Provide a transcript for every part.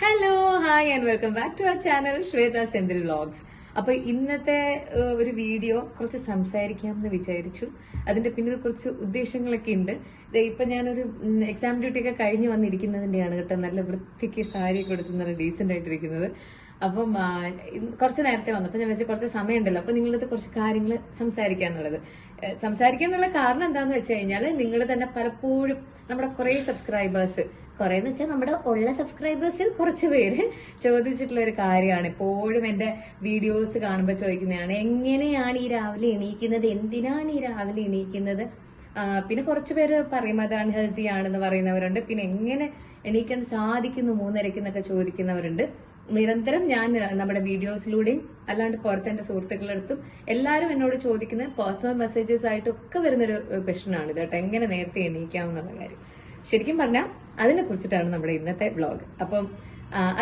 Hello hi and welcome back to our channel Shwetha Senthil vlogs അപ്പൊ ഇന്നത്തെ ഒരു video കുറച്ച് സംസാരിക്കാമെന്ന് വിചാരിച്ചു. അതിന്റെ പിന്നിൽ കുറച്ച് ഉദ്ദേശങ്ങളൊക്കെ ഉണ്ട്. ഇപ്പൊ ഞാനൊരു എക്സാം ഡ്യൂട്ടി ഒക്കെ കഴിഞ്ഞു വന്നിരിക്കുന്നതിന്റെയാണ് കേട്ടോ. നല്ല വൃത്തിക്ക് സാരി കൊടുത്ത് നല്ല ഡീസെന്റ് ആയിട്ടിരിക്കുന്നത്. അപ്പം കുറച്ച് നേരത്തെ വന്നു. അപ്പൊ ഞാൻ വെച്ചാൽ കുറച്ച് സമയമുണ്ടല്ലോ. അപ്പൊ നിങ്ങളടുത്ത് കുറച്ച് കാര്യങ്ങൾ സംസാരിക്കാന്നുള്ളത്. സംസാരിക്കാനുള്ള കാരണം എന്താന്ന് വെച്ച് കഴിഞ്ഞാൽ നിങ്ങൾ തന്നെ പലപ്പോഴും നമ്മുടെ കുറെ സബ്സ്ക്രൈബേഴ്സ് കുറെ എന്ന് വെച്ചാൽ നമ്മുടെ ഉള്ള സബ്സ്ക്രൈബേഴ്സിൽ കുറച്ച് പേര് ചോദിച്ചിട്ടുള്ള ഒരു കാര്യമാണ്. എപ്പോഴും എന്റെ വീഡിയോസ് കാണുമ്പോൾ ചോദിക്കുന്നതാണ് എങ്ങനെയാണ് ഈ രാവിലെ എണീക്കുന്നത്? എന്തിനാണ് ഈ രാവിലെ എണീക്കുന്നത്? പിന്നെ കുറച്ച് പേര് പറയും അത് അൺഹെൽത്തി ആണെന്ന് പറയുന്നവരുണ്ട്. പിന്നെ എങ്ങനെ എണീക്കാൻ സാധിക്കുന്നു മൂന്നരയ്ക്ക് എന്നൊക്കെ ചോദിക്കുന്നവരുണ്ട്. നിരന്തരം ഞാൻ നമ്മുടെ വീഡിയോസിലൂടെയും അല്ലാണ്ട് പുറത്ത് എന്റെ സുഹൃത്തുക്കളെടുത്തും എല്ലാവരും എന്നോട് ചോദിക്കുന്ന പേഴ്സണൽ മെസ്സേജസ് ആയിട്ടൊക്കെ വരുന്നൊരു ക്വസ്റ്റൻ ആണ് കേട്ടോ. എങ്ങനെ നേരത്തെ എണീക്കാം എന്നുള്ള കാര്യം. ശരിക്കും പറഞ്ഞാൽ അതിനെ കുറിച്ചിട്ടാണ് നമ്മുടെ ഇന്നത്തെ വ്ളോഗ്. അപ്പം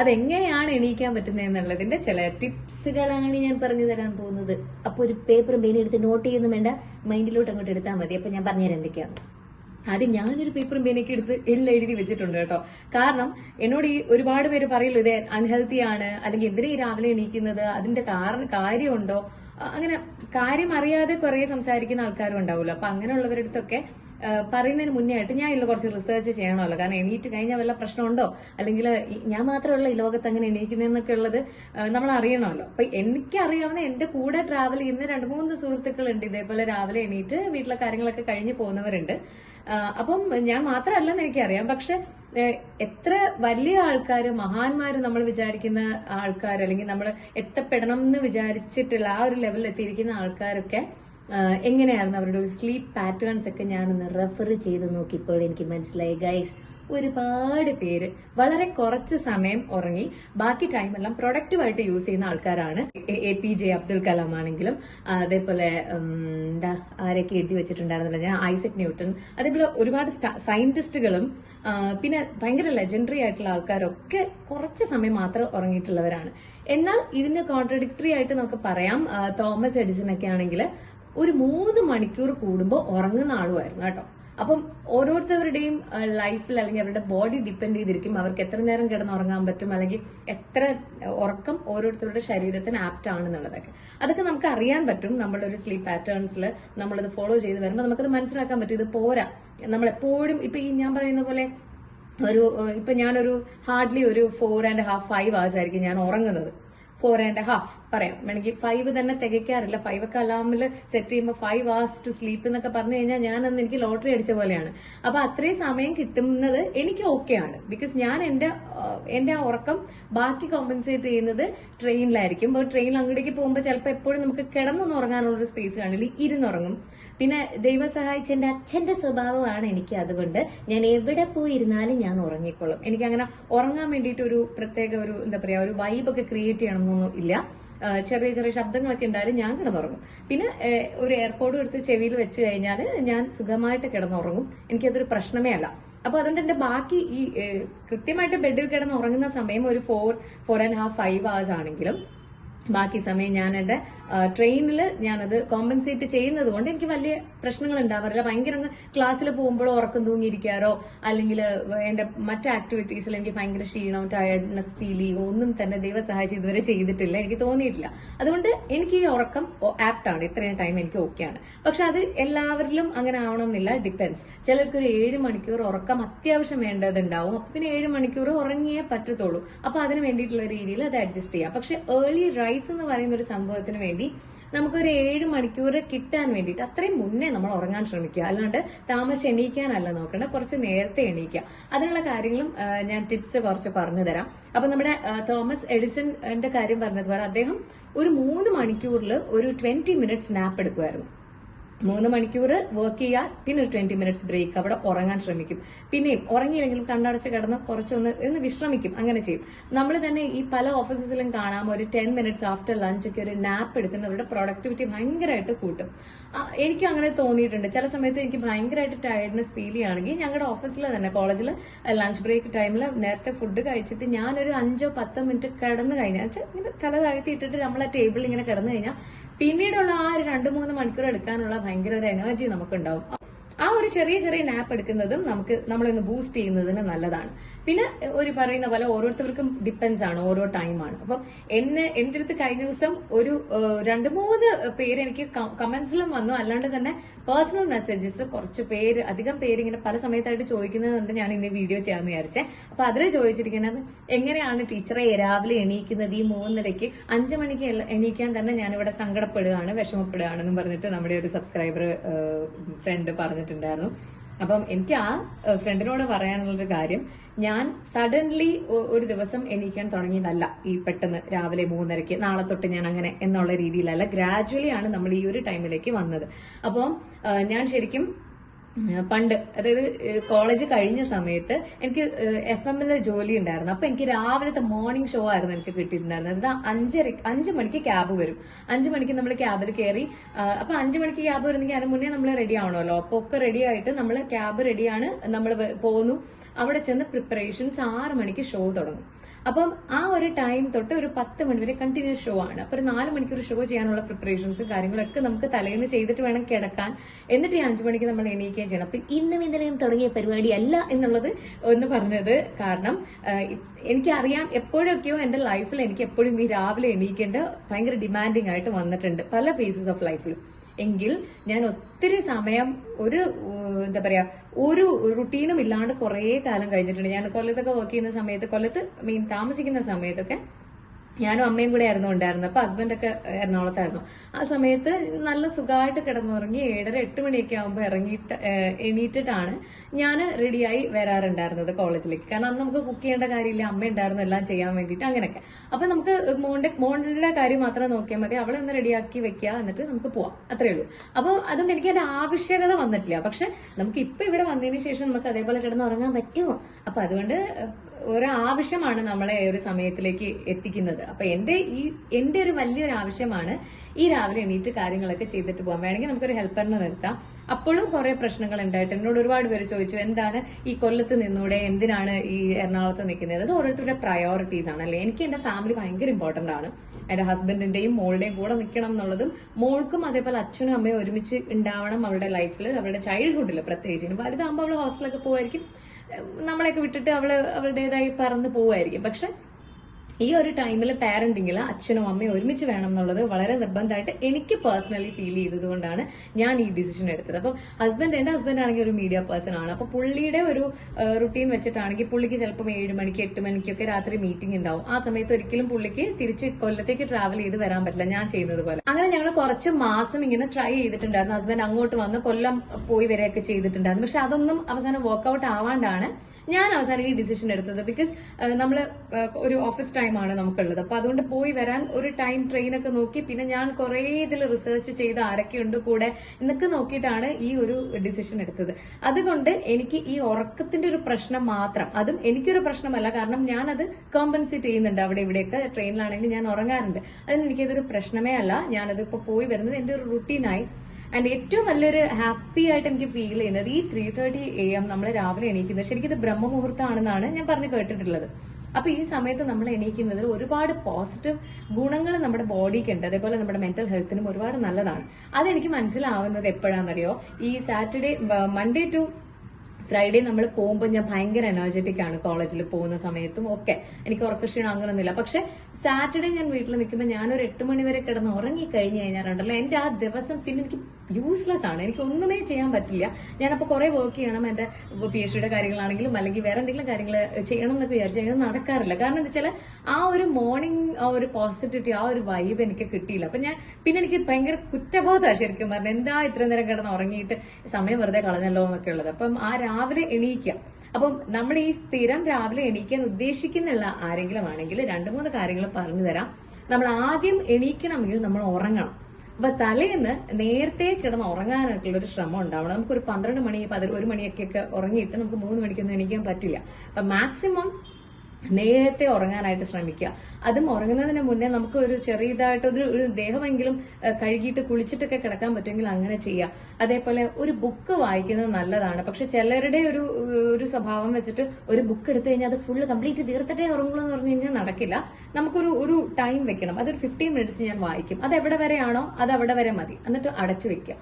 അതെങ്ങനെയാണ് എണീക്കാൻ പറ്റുന്നത് എന്നുള്ളതിന്റെ ചില ടിപ്സുകളാണ് ഞാൻ പറഞ്ഞു തരാൻ പോകുന്നത്. അപ്പൊ ഒരു പേപ്പറും പേനും എടുത്ത് നോട്ട് ചെയ്യുന്നു വേണ്ട. മൈൻഡിലോട്ട് അങ്ങോട്ട് എടുത്താൽ മതി. അപ്പൊ ഞാൻ പറഞ്ഞുതരാം എന്തൊക്കെയാണ്. ആദ്യം ഞാനൊരു പേപ്പറും പേനൊക്കെ എടുത്ത് എല്ലാം എഴുതി വെച്ചിട്ടുണ്ട് കേട്ടോ. കാരണം എന്നോട് ഈ ഒരുപാട് പേര് പറയുള്ളൂ ഇത് അൺഹെൽത്തി ആണ്. അല്ലെങ്കിൽ എന്തിനാ ഈ രാവിലെ എണീക്കുന്നത്? അതിന്റെ കാരണം കാര്യമുണ്ടോ? അങ്ങനെ കാര്യം അറിയാതെ കുറെ സംസാരിക്കുന്ന ആൾക്കാരും ഉണ്ടാവുമല്ലോ. അപ്പൊ അങ്ങനെയുള്ളവരുടെ അടുത്തൊക്കെ ആ, പറയുന്നതിന് മുന്നേ ആയിട്ട് ഞാൻ ഇതിൽ കുറച്ച് റിസർച്ച് ചെയ്യണമല്ലോ. കാരണം എണീറ്റ് കഴിഞ്ഞാൽ വല്ല പ്രശ്നമുണ്ടോ? അല്ലെങ്കിൽ ഞാൻ മാത്രമുള്ള ഈ ലോകത്ത് അങ്ങനെ എണീക്കുന്നതെന്നൊക്കെ ഉള്ളത് നമ്മൾ അറിയണമല്ലോ. അപ്പൊ എനിക്കറിയാവുന്ന എന്റെ കൂടെ ട്രാവൽ ചെയ്യുന്ന രണ്ട് മൂന്ന് സുഹൃത്തുക്കളുണ്ട്. ഇതേപോലെ രാവിലെ എണീറ്റ് വീട്ടിലെ കാര്യങ്ങളൊക്കെ കഴിഞ്ഞ് പോകുന്നവരുണ്ട്. അപ്പം ഞാൻ മാത്രമല്ലെന്ന് എനിക്കറിയാം. പക്ഷെ എത്ര വലിയ ആൾക്കാർ മഹാന്മാർ നമ്മൾ വിചാരിക്കുന്ന ആൾക്കാർ അല്ലെങ്കിൽ നമ്മൾ എത്തപ്പെടണം എന്ന് വിചാരിച്ചിട്ടുള്ള ആ ഒരു ലെവലിൽ എത്തിയിരിക്കുന്ന ആൾക്കാരൊക്കെ എങ്ങനെയായിരുന്നു അവരുടെ ഒരു സ്ലീപ്പ് പാറ്റേൺസ് ഒക്കെ ഞാനൊന്ന് റെഫർ ചെയ്ത് നോക്കിയപ്പോൾ എനിക്ക് മനസ്സിലായി. ഗൈസ് ഒരുപാട് പേര് വളരെ കുറച്ച് സമയം ഉറങ്ങി. ബാക്കി ടൈമെല്ലാം പ്രൊഡക്റ്റീവായിട്ട് യൂസ് ചെയ്യുന്ന ആൾക്കാരാണ്. A P J Abdul Kalam ആണെങ്കിലും അതേപോലെ എന്താ ആരൊക്കെ എഴുതി വെച്ചിട്ടുണ്ടായിരുന്നില്ല ഞാൻ ഐസക് ന്യൂട്ടൺ അതേപോലെ ഒരുപാട് സയന്റിസ്റ്റുകളും പിന്നെ ഭയങ്കര ലെജൻഡറി ആയിട്ടുള്ള ആൾക്കാരൊക്കെ കുറച്ച് സമയം മാത്രം ഉറങ്ങിയിട്ടുള്ളവരാണ്. എന്നാൽ ഇതിന് കോൺട്രഡിക്ടറി ആയിട്ട് നമുക്ക് പറയാം. തോമസ് എഡിസൺ ഒക്കെ ആണെങ്കിൽ ഒരു മൂന്ന് മണിക്കൂർ കൂടുമ്പോൾ ഉറങ്ങുന്ന ആളുമായിരുന്നു കേട്ടോ. അപ്പം ഓരോരുത്തരുടെയും ലൈഫിൽ അല്ലെങ്കിൽ അവരുടെ ബോഡി ഡിപ്പെൻഡ് ചെയ്തിരിക്കും. അവർക്ക് എത്ര നേരം കിടന്ന് ഉറങ്ങാൻ പറ്റും അല്ലെങ്കിൽ എത്ര ഉറക്കം ഓരോരുത്തരുടെ ശരീരത്തിന് ആപ്റ്റ് ആണെന്നുള്ളതൊക്കെ. അതൊക്കെ നമുക്ക് അറിയാൻ പറ്റും. നമ്മളുടെ ഒരു സ്ലീപ്പ് പാറ്റേൺസിൽ നമ്മളത് ഫോളോ ചെയ്ത് വരുമ്പോൾ നമുക്കത് മനസ്സിലാക്കാൻ പറ്റും. ഇത് പോരാ. നമ്മളെപ്പോഴും ഇപ്പൊ ഈ ഞാൻ പറയുന്ന പോലെ ഒരു ഇപ്പൊ ഞാനൊരു ഹാർഡ്ലി ഒരു ഫോർ ആൻഡ് ഹാഫ് ഫൈവ് ആയിരിക്കും ഞാൻ ഉറങ്ങുന്നത്. ഫോർ ആൻഡ് ഹാഫ് പറയാം. വേണമെങ്കിൽ ഫൈവ് തന്നെ തികയ്ക്കാറില്ല. ഫൈവ് ഒക്കെ അലാമിൽ സെറ്റ് ചെയ്യുമ്പോൾ ഫൈവ് ഹവേഴ്സ് ടു സ്ലീപ്പ് എന്നൊക്കെ പറഞ്ഞു കഴിഞ്ഞാൽ ഞാൻ അന്ന് എനിക്ക് ലോട്ടറി അടിച്ച പോലെയാണ്. അപ്പൊ അത്രയും സമയം കിട്ടുന്നത് എനിക്ക് ഓക്കെയാണ് ബിക്കോസ് ഞാൻ എന്റെ എന്റെ ആ ഉറക്കം ബാക്കി കോമ്പൻസേറ്റ് ചെയ്യുന്നത് ട്രെയിനിലായിരിക്കും അപ്പോൾ ട്രെയിനിൽ അങ്ങോട്ടേക്ക് പോകുമ്പോൾ ചിലപ്പോൾ എപ്പോഴും നമുക്ക് കിടന്നൊന്നും ഉറങ്ങാനുള്ള ഒരു സ്പേസ് കാണില്ല. ഇരുന്നുറങ്ങും. പിന്നെ ദൈവം സഹായിച്ച എന്റെ അച്ഛന്റെ സ്വഭാവമാണ് എനിക്ക് അതുകൊണ്ട് ഞാൻ എവിടെ പോയിരുന്നാലും ഞാൻ ഉറങ്ങിക്കൊള്ളും എനിക്ക് അങ്ങനെ ഉറങ്ങാൻ വേണ്ടിയിട്ട് ഒരു പ്രത്യേക ഒരു എന്താ പറയാ ഒരു വൈബ് ഒക്കെ ക്രിയേറ്റ് ചെയ്യണമെന്നൊന്നും ഇല്ല. ചെറിയ ചെറിയ ശബ്ദങ്ങളൊക്കെ ഉണ്ടായാലും ഞാൻ കിടന്നുറങ്ങും. പിന്നെ ഒരു എയർപോർട്ട് എടുത്ത് ചെവിയിൽ വെച്ച് കഴിഞ്ഞാൽ ഞാൻ സുഖമായിട്ട് കിടന്നുറങ്ങും. എനിക്കതൊരു പ്രശ്നമേ അല്ല. അപ്പൊ അതുകൊണ്ട് എന്റെ ബാക്കി ഈ കൃത്യമായിട്ട് ബെഡിൽ കിടന്ന് ഉറങ്ങുന്ന സമയം ഒരു four four and half five hours ആണെങ്കിലും ബാക്കി സമയം ഞാൻ എന്റെ ട്രെയിനിൽ ഞാനത് കോമ്പൻസേറ്റ് ചെയ്യുന്നത് കൊണ്ട് എനിക്ക് വലിയ പ്രശ്നങ്ങൾ ഉണ്ടാവാറില്ല. ഭയങ്കര ക്ലാസ്സിൽ പോകുമ്പോഴോ ഉറക്കം തൂങ്ങിയിരിക്കാറോ അല്ലെങ്കിൽ എന്റെ മറ്റു ആക്ടിവിറ്റീസിൽ എനിക്ക് ഭയങ്കര ക്ഷീണം ടയർഡ്നെസ് ഫീൽ ചെയ്യുമോ ഒന്നും തന്നെ ദൈവം സഹായിച്ച് ഇതുവരെ ചെയ്തിട്ടില്ല. എനിക്ക് തോന്നിയിട്ടില്ല. അതുകൊണ്ട് എനിക്ക് ഈ ഉറക്കം ആപ്റ്റ് ആണ്. ഇത്രയും ടൈം എനിക്ക് ഓക്കെയാണ് പക്ഷെ അത് എല്ലാവരിലും അങ്ങനെ ആവണമെന്നില്ല. ഡിപ്പെൻസ് ചിലർക്ക് ഒരു ഏഴ് മണിക്കൂർ ഉറക്കം അത്യാവശ്യം വേണ്ടതുണ്ടാവും. അപ്പൊ പിന്നെ ഏഴ് മണിക്കൂർ ഉറങ്ങിയേ പറ്റത്തുള്ളൂ. അപ്പൊ അതിന് വേണ്ടിയിട്ടുള്ള രീതിയിൽ അത് അഡ്ജസ്റ്റ് ചെയ്യാം. പക്ഷെ ഏർലി റൈസ് എന്ന് പറയുന്ന ഒരു സംഭവത്തിന് വേണ്ടി നമുക്കൊരു ഏഴ് മണിക്കൂർ കിട്ടാൻ വേണ്ടിയിട്ട് അത്രയും മുന്നേ നമ്മൾ ഉറങ്ങാൻ ശ്രമിക്കുക. അല്ലാണ്ട് താമസം എണീക്കാനല്ല നോക്കേണ്ട കുറച്ച് നേരത്തെ എണീക്കുക. അതിനുള്ള കാര്യങ്ങളും ഞാൻ ടിപ്സ് കുറച്ച് പറഞ്ഞു തരാം അപ്പൊ നമ്മുടെ തോമസ് എഡിസന്റെ കാര്യം പറഞ്ഞതുപോലെ അദ്ദേഹം ഒരു മൂന്ന് മണിക്കൂറിൽ ഒരു ട്വന്റി മിനിറ്റ്സ് നാപ്പ് എടുക്കുമായിരുന്നു. മൂന്ന് മണിക്കൂർ വർക്ക് ചെയ്യുക പിന്നെ ഒരു ട്വന്റി മിനിറ്റ്സ് ബ്രേക്ക് അവിടെ ഉറങ്ങാൻ ശ്രമിക്കും. പിന്നെയും ഉറങ്ങിയില്ലെങ്കിലും കണ്ണടച്ച് കിടന്ന് കുറച്ചൊന്ന് ഒന്ന് വിശ്രമിക്കും അങ്ങനെ ചെയ്യും. നമ്മൾ തന്നെ ഈ പല ഓഫീസസിലും കാണാം ഒരു ടെൻ മിനിറ്റ്സ് ആഫ്റ്റർ ലഞ്ച് ഒക്കെ ഒരു നാപ്പ് എടുക്കുന്നവരുടെ പ്രൊഡക്ടിവിറ്റി ഭയങ്കരമായിട്ട് കൂട്ടും. എനിക്ക് അങ്ങനെ തോന്നിയിട്ടുണ്ട്. ചില സമയത്ത് എനിക്ക് ഭയങ്കരമായിട്ട് ടയർഡ്നെസ് ഫീൽ ചെയ്യുകയാണെങ്കിൽ ഞങ്ങളുടെ ഓഫീസിൽ തന്നെ കോളേജിൽ ലഞ്ച് ബ്രേക്ക് ടൈമിൽ നേരത്തെ ഫുഡ് കഴിച്ചിട്ട് ഞാനൊരു അഞ്ചോ പത്തോ മിനിറ്റ് കിടന്നു കഴിഞ്ഞാൽ ഇങ്ങനെ തല താഴ്ത്തിയിട്ടിട്ട് നമ്മൾ ആ ടേബിളിൽ ഇങ്ങനെ കിടന്നു കഴിഞ്ഞാൽ പിന്നീടുള്ള ആ ഒരു രണ്ട് മൂന്ന് മണിക്കൂർ എടുക്കാനുള്ള ഭയങ്കര ഒരു എനർജി നമുക്കുണ്ടാവും. ആ ഒരു ചെറിയ ചെറിയ നാപ്പ് എടുക്കുന്നതും നമുക്ക് നമ്മളൊന്ന് ബൂസ്റ്റ് ചെയ്യുന്നതിന് നല്ലതാണ്. പിന്നെ ഒരു പറയുന്ന പോലെ ഓരോരുത്തർക്കും ഡിപ്പെൻസ് ആണ് ഓരോ ടൈമാണ് അപ്പം എന്നെ എന്റെ അടുത്ത് കഴിഞ്ഞ ദിവസം ഒരു രണ്ട് മൂന്ന് പേര് എനിക്ക് കമന്റ്സിലും വന്നു. അല്ലാണ്ട് തന്നെ പേഴ്സണൽ മെസ്സേജസ് കുറച്ച് പേര് അധികം പേര് ഇങ്ങനെ പല സമയത്തായിട്ട് ചോദിക്കുന്നതുകൊണ്ട് ഞാൻ ഇന്ന് വീഡിയോ ചെയ്യാമെന്ന് വിചാരിച്ചേ. അപ്പൊ അതിൽ ചോദിച്ചിരിക്കുന്നത് എങ്ങനെയാണ് ടീച്ചറെ രാവിലെ എണീക്കുന്നത്? ഈ മൂന്നരയ്ക്ക് അഞ്ചു മണിക്ക് എണീക്കാൻ തന്നെ ഞാൻ ഇവിടെ സങ്കടപ്പെടുകയാണ് വിഷമപ്പെടുകയാണെന്നും പറഞ്ഞിട്ട് നമ്മുടെ ഒരു സബ്സ്ക്രൈബർ ഫ്രണ്ട് പറഞ്ഞിട്ടുണ്ടായിരുന്നു. അപ്പം എനിക്ക് ആ ഫ്രണ്ടിനോട് പറയാനുള്ളൊരു കാര്യം. ഞാൻ സഡൻലി ഒരു ദിവസം എണീക്കാൻ തുടങ്ങിയതല്ല ഈ പെട്ടെന്ന് രാവിലെ മൂന്നരയ്ക്ക് നാളെ തൊട്ട് ഞാൻ അങ്ങനെ എന്നുള്ള രീതിയിലല്ല ഗ്രാജുവലി ആണ് നമ്മൾ ഈ ഒരു ടൈമിലേക്ക് വന്നത്. അപ്പം ഞാൻ ശരിക്കും പണ്ട്. അതായത് കോളേജ് കഴിഞ്ഞ സമയത്ത് എനിക്ക് എഫ് എമ്മിൽ ജോലി ഉണ്ടായിരുന്നു. അപ്പൊ എനിക്ക് രാവിലത്തെ മോർണിംഗ് ഷോ ആയിരുന്നു എനിക്ക് കിട്ടിയിട്ടുണ്ടായിരുന്നത്. അതായത് അഞ്ചര അഞ്ചു മണിക്ക് ക്യാബ് വരും. അഞ്ചു മണിക്ക് നമ്മൾ ക്യാബിൽ കയറി അപ്പൊ അഞ്ചു മണിക്ക് ക്യാബ് വരുന്നെങ്കിൽ അതിന് മുന്നേ നമ്മൾ റെഡി ആവണമല്ലോ. അപ്പൊ ഒക്കെ റെഡി ആയിട്ട് നമ്മൾ ക്യാബ് റെഡിയാണ് നമ്മൾ പോകുന്നു അവിടെ ചെന്ന് പ്രിപ്പറേഷൻസ് ആറ് മണിക്ക് ഷോ തുടങ്ങും. അപ്പം ആ ഒരു ടൈം തൊട്ട് ഒരു പത്ത് മണി വരെ കണ്ടിന്യൂസ് ഷോ ആണ്. അപ്പൊ ഒരു നാല് മണിക്കൂർ ഷോ ചെയ്യാനുള്ള പ്രിപ്പറേഷൻസും കാര്യങ്ങളൊക്കെ നമുക്ക് തലേന്ന് ചെയ്തിട്ട് വേണം കിടക്കാൻ. എന്നിട്ട് ഈ അഞ്ചു മണിക്ക് നമ്മൾ എണീക്കുകയും ചെയ്യണം. അപ്പൊ ഇന്നും ഇന്നലെയും തുടങ്ങിയ പരിപാടി അല്ല എന്നുള്ളത് ഒന്ന് പറഞ്ഞത് കാരണം എനിക്കറിയാം എപ്പോഴൊക്കെയോ എന്റെ ലൈഫിൽ എനിക്ക് എപ്പോഴും ഈ രാവിലെ എണീക്കേണ്ട ഭയങ്കര ഡിമാൻഡിങ് ആയിട്ട് വന്നിട്ടുണ്ട് പല ഫേസസ് ഓഫ് ലൈഫിലും എങ്കിൽ ഞാൻ ഒത്തിരി സമയം ഒരു എന്താ പറയാ ഒരു റുട്ടീനും ഇല്ലാണ്ട് കുറേ കാലം കഴിഞ്ഞിട്ടുണ്ട്. ഞാൻ കൊല്ലത്തൊക്കെ വർക്ക് ചെയ്യുന്ന സമയത്ത് കൊല്ലത്ത് മീൻ താമസിക്കുന്ന സമയത്തൊക്കെ ഞാനും അമ്മയും കൂടെ ആയിരുന്നു ഉണ്ടായിരുന്നത്. അപ്പൊ ഹസ്ബൻഡൊക്കെ എറണാകുളത്തായിരുന്നു. ആ സമയത്ത് നല്ല സുഖമായിട്ട് കിടന്നുറങ്ങി ഏഴര എട്ട് മണിയൊക്കെ ആകുമ്പോൾ ഇറങ്ങിയിട്ട് എണീറ്റിട്ടാണ് ഞാൻ റെഡിയായി വരാറുണ്ടായിരുന്നത് കോളേജിലേക്ക്. കാരണം അന്ന് നമുക്ക് കുക്ക് ചെയ്യേണ്ട കാര്യമില്ല അമ്മ ഉണ്ടായിരുന്നു എല്ലാം ചെയ്യാൻ വേണ്ടിയിട്ട് അങ്ങനെയൊക്കെ. അപ്പൊ നമുക്ക് മോന്റെ മോളുടെ കാര്യം മാത്രം നോക്കിയാൽ മതി. അവളെ ഒന്ന് റെഡിയാക്കി വെക്കുക എന്നിട്ട് നമുക്ക് പോവാം. അത്രേ ഉള്ളൂ. അപ്പോൾ അതും എനിക്ക് അതിന്റെ ആവശ്യകത വന്നിട്ടില്ല. പക്ഷെ നമുക്ക് ഇപ്പൊ ഇവിടെ വന്നതിന് ശേഷം നമുക്ക് അതേപോലെ കിടന്നുറങ്ങാൻ പറ്റുമോ? അപ്പൊ അതുകൊണ്ട് ഒരു ആവശ്യമാണ് നമ്മളെ ഒരു സമയത്തിലേക്ക് എത്തിക്കുന്നത്. അപ്പൊ എന്റെ ഈ എന്റെ ഒരു വലിയൊരു ആവശ്യമാണ് ഈ രാവിലെ എണീറ്റ് കാര്യങ്ങളൊക്കെ ചെയ്തിട്ട് പോകാം വേണമെങ്കിൽ നമുക്കൊരു ഹെൽപ്പറിനെ നിർത്താം. അപ്പോഴും കുറെ പ്രശ്നങ്ങൾ ഉണ്ടായിട്ട് എന്നോട് ഒരുപാട് പേര് ചോദിച്ചു എന്താണ് ഈ കൊല്ലത്ത് നിന്നൂടെ? എന്തിനാണ് ഈ എറണാകുളത്ത് നിൽക്കുന്നത്? അത് ഓരോരുത്തരുടെ പ്രയോറിറ്റീസ് ആണ്. അല്ലെ? എനിക്ക് എന്റെ ഫാമിലി ഭയങ്കര ഇമ്പോർട്ടന്റ് ആണ്. എന്റെ ഹസ്ബൻഡിന്റെയും മോളുടെയും കൂടെ നിൽക്കണം എന്നുള്ളതും മോൾക്കും അതേപോലെ അച്ഛനും അമ്മയും ഒരുമിച്ച് ഉണ്ടാവണം അവളുടെ ലൈഫിൽ അവളുടെ ചൈൽഡ്ഹുഡിൽ പ്രത്യേകിച്ച്. ഇനി വലുതാകുമ്പോൾ അവൾ ഹോസ്റ്റലൊക്കെ പോകുമായിരിക്കും നമ്മളെയൊക്കെ വിട്ടിട്ട് അവൾ അവളുടേതായി പറന്ന് പോവായിരിക്കും. പക്ഷെ ഈ ഒരു ടൈമിൽ പാരന്റിങ്ങിൽ അച്ഛനും അമ്മയും ഒരുമിച്ച് വേണം എന്നുള്ളത് വളരെ നിർബന്ധമായിട്ട് എനിക്ക് പേഴ്സണലി ഫീൽ ചെയ്തത് കൊണ്ടാണ് ഞാൻ ഈ ഡിസിഷൻ എടുത്തത്. അപ്പം ഹസ്ബൻഡ് എന്റെ ഹസ്ബൻഡ് ആണെങ്കിൽ ഒരു മീഡിയ പേഴ്സൺ ആണ്. അപ്പൊ പുള്ളിയുടെ ഒരു റുട്ടീൻ വെച്ചിട്ടാണെങ്കിൽ പുള്ളിക്ക് ചിലപ്പോൾ ഏഴ് മണിക്ക് എട്ട് മണിക്കൊക്കെ രാത്രി മീറ്റിംഗ് ഉണ്ടാവും ആ സമയത്ത് ഒരിക്കലും പുള്ളിക്ക് തിരിച്ച് കൊല്ലത്തേക്ക് ട്രാവൽ ചെയ്ത് വരാൻ പറ്റില്ല. ഞാൻ ചെയ്യുന്നത് പോലെ. അങ്ങനെ ഞങ്ങൾ കുറച്ച് മാസം ഇങ്ങനെ ട്രൈ ചെയ്തിട്ടുണ്ടായിരുന്നു. ഹസ്ബൻഡ് അങ്ങോട്ട് വന്ന് കൊല്ലം പോയി വരെയൊക്കെ ചെയ്തിട്ടുണ്ടായിരുന്നു. പക്ഷെ അതൊന്നും അവസാനം വർക്ക്ഔട്ട് ആവാണ്ടാണ്. ഞാൻ അവസാനം ഈ ഡിസിഷൻ എടുത്തത് ബിക്കോസ് നമ്മൾ ഒരു ഓഫീസ് ടൈമാണ് നമുക്കുള്ളത്. അപ്പൊ അതുകൊണ്ട് പോയി വരാൻ ഒരു ടൈം ട്രെയിനൊക്കെ നോക്കി പിന്നെ ഞാൻ കുറേ ഇതിൽ റിസർച്ച് ചെയ്ത് ആരൊക്കെയുണ്ട് കൂടെ എന്നൊക്കെ നോക്കിയിട്ടാണ് ഈ ഒരു ഡിസിഷൻ എടുത്തത്. അതുകൊണ്ട് എനിക്ക് ഈ ഉറക്കത്തിന്റെ ഒരു പ്രശ്നം മാത്രം അതും എനിക്കൊരു പ്രശ്നമല്ല കാരണം ഞാൻ അത് കോമ്പൻസേറ്റ് ചെയ്യുന്നുണ്ട് അവിടെ ഇവിടെയൊക്കെ ട്രെയിനിലാണെങ്കിൽ ഞാൻ ഉറങ്ങാറുണ്ട്. അതിന് എനിക്കതൊരു പ്രശ്നമേ അല്ല. ഞാനത് ഇപ്പൊ പോയി വരുന്നത് എന്റെ ഒരു റുട്ടീനായി ആൻഡ് ഏറ്റവും വലിയൊരു ഹാപ്പി ആയിട്ട് എനിക്ക് ഫീൽ ചെയ്യുന്നത് ഈ ത്രീ തേർട്ടി എ എം നമ്മൾ രാവിലെ എണീക്കുന്നത്. ശരിക്കും ഇത് ബ്രഹ്മമുഹൂർത്തമാണെന്നാണ് ഞാൻ പറഞ്ഞു കേട്ടിട്ടുള്ളത്. അപ്പൊ ഈ സമയത്ത് നമ്മൾ എണീക്കുന്നതിൽ ഒരുപാട് പോസിറ്റീവ് ഗുണങ്ങൾ നമ്മുടെ ബോഡിക്ക് ഉണ്ട്. അതേപോലെ നമ്മുടെ മെന്റൽ ഹെൽത്തിനും ഒരുപാട് നല്ലതാണ്. അതെനിക്ക് മനസ്സിലാവുന്നത് എപ്പോഴാണെന്നറിയോ ഈ സാറ്റർഡേ മൺഡേ ടു ഫ്രൈഡേ നമ്മൾ പോകുമ്പോൾ ഞാൻ ഭയങ്കര എനർജറ്റിക് ആണ് കോളേജിൽ പോകുന്ന സമയത്തും ഒക്കെ. എനിക്ക് ഉറക്കക്ഷീണം അങ്ങനൊന്നുമില്ല. പക്ഷെ സാറ്റർഡേ ഞാൻ വീട്ടിൽ നിൽക്കുമ്പോൾ ഞാനൊരു എട്ട് മണി വരെ കിടന്ന് ഉറങ്ങി കഴിഞ്ഞു കഴിഞ്ഞാലുണ്ടല്ലോ എന്റെ ആ ദിവസം പിന്നെ എനിക്ക് യൂസ്ലെസ് ആണ്. എനിക്ക് ഒന്നുമേ ചെയ്യാൻ പറ്റില്ല. ഞാനപ്പോൾ കുറെ വർക്ക് ചെയ്യണം. എന്റെ പി എച്ച് ഡിയുടെ കാര്യങ്ങളാണെങ്കിലും അല്ലെങ്കിൽ വേറെ എന്തെങ്കിലും കാര്യങ്ങൾ ചെയ്യണം എന്നൊക്കെ വിചാരിച്ചു കഴിഞ്ഞാൽ നടക്കാറില്ല. കാരണം എന്താ വെച്ചാൽ ആ ഒരു മോർണിംഗ് ആ ഒരു പോസിറ്റിവിറ്റി ആ ഒരു വൈബ് എനിക്ക് കിട്ടിയില്ല. അപ്പൊ ഞാൻ പിന്നെ എനിക്ക് ഭയങ്കര കുറ്റബോധമാണ് ശരിക്കും പറഞ്ഞു. എന്താ ഇത്രയും നേരം കിടന്ന് ഉറങ്ങിയിട്ട് സമയം വെറുതെ കളഞ്ഞല്ലോ എന്നൊക്കെ ഉള്ളത്. അപ്പം ആ രാവിലെ എണീക്കാം. അപ്പം നമ്മൾ ഈ സ്ഥിരം രാവിലെ എണീക്കാൻ ഉദ്ദേശിക്കുന്നുള്ള ആരെങ്കിലും ആണെങ്കിൽ രണ്ട് മൂന്ന് കാര്യങ്ങൾ പറഞ്ഞു തരാം. നമ്മൾ ആദ്യം എണീക്കണമെങ്കിൽ നമ്മൾ ഉറങ്ങണം. അപ്പൊ തലേന്ന് നേരത്തെ കിടന്ന് ഉറങ്ങാനായിട്ടുള്ള ഒരു ശ്രമം ഉണ്ടാവണം. നമുക്കൊരു പന്ത്രണ്ട് മണി പതിനൊരു മണിയൊക്കെ ഉറങ്ങിയിട്ട് നമുക്ക് മൂന്ന് മണിക്കൊന്നും എണീക്കാൻ പറ്റില്ല. അപ്പൊ മാക്സിമം നേരത്തെ ഉറങ്ങാനായിട്ട് ശ്രമിക്കുക. അതും ഉറങ്ങുന്നതിന് മുന്നേ നമുക്ക് ഒരു ചെറിയതായിട്ട് ഒരു ഒരു ദേഹമെങ്കിലും കഴുകിയിട്ട് കുളിച്ചിട്ടൊക്കെ കിടക്കാൻ പറ്റുമെങ്കിൽ അങ്ങനെ ചെയ്യുക അതേപോലെ ഒരു ബുക്ക് വായിക്കുന്നത് നല്ലതാണ്. പക്ഷെ ചിലരുടെ ഒരു ഒരു സ്വഭാവം വെച്ചിട്ട് ഒരു ബുക്ക് എടുത്തു കഴിഞ്ഞാൽ അത് ഫുള്ള് കംപ്ലീറ്റ് തീർത്തിട്ടേ ഉറങ്ങുള്ളൂ എന്ന് പറഞ്ഞു കഴിഞ്ഞാൽ നടക്കില്ല. നമുക്കൊരു ഒരു ടൈം വെക്കണം. അതൊരു ഫിഫ്റ്റീൻ മിനിറ്റ്സ് ഞാൻ വായിക്കും. അത് എവിടെ വരെയാണോ അത് അവിടെ വരെ മതി. എന്നിട്ട് അടച്ചു വെക്കുക.